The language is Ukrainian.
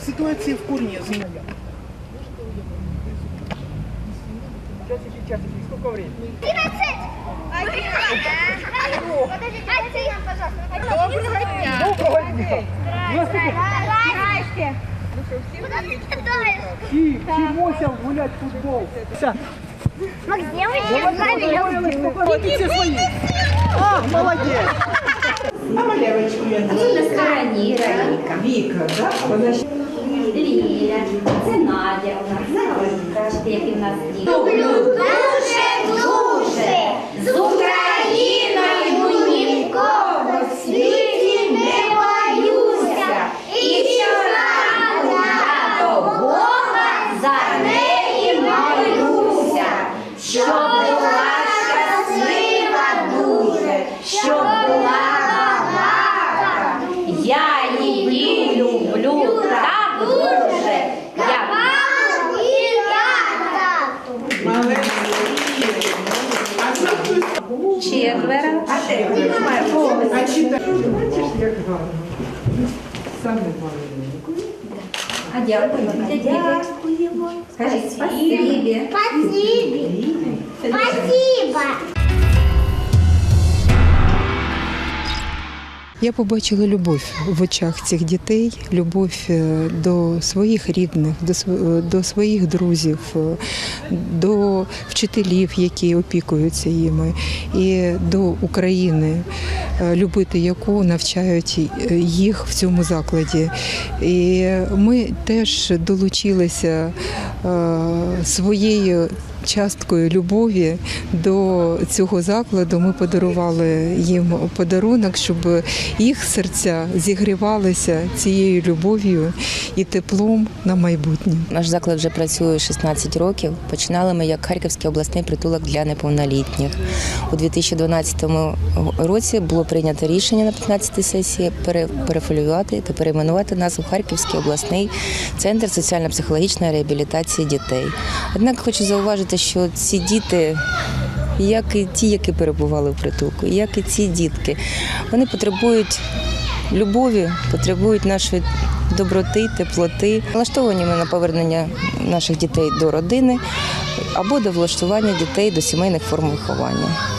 ситуация в корне изменена. Сколько времени? Доброго дня. Доброго дня. Здрасте. Чи, чи Мося гулять в футбол? Макс, девочки, Видите свои? А, молодец. А малявочку я На стороні Раїка. Віка, да? Вона ще Ліля. Це Надя у нас. Бачите, які в нас діти. Люблю дуже, дуже. З Україною нікого в світі не боюся. І щоранку я до Бога за неї молюся. Щоб Четверо. А ти А читай. Бачиш, як гарно. Саме дякую А дякуємо. Дякуємо. Скажіть спасибі. Спасибо. Спасибо. Я побачила любов в очах цих дітей, любов е, до своїх рідних, до до своїх друзів, е, до вчителів, які опікуються їми, і до України, е, любити яку навчають е, їх в цьому закладі. І ми теж долучилися е, своєю часткою любові до цього закладу. Ми подарували їм подарунок, щоб їх серця зігрівалися цією любов'ю і теплом на майбутнє. Наш заклад вже працює 16 років. Починали ми як Харківський обласний притулок для неповнолітніх. У 2012 році було прийнято рішення на 15 сесії пере- перефолювати та перейменувати нас у Харківський обласний центр соціально-психологічної реабілітації дітей. Однак хочу зауважити, що ці діти. Як і ті, які перебували в притулку, як і ці дітки, вони потребують любові, потребують нашої доброти, теплоти. Влаштовані ми на повернення наших дітей до родини або до влаштування дітей до сімейних форм виховання.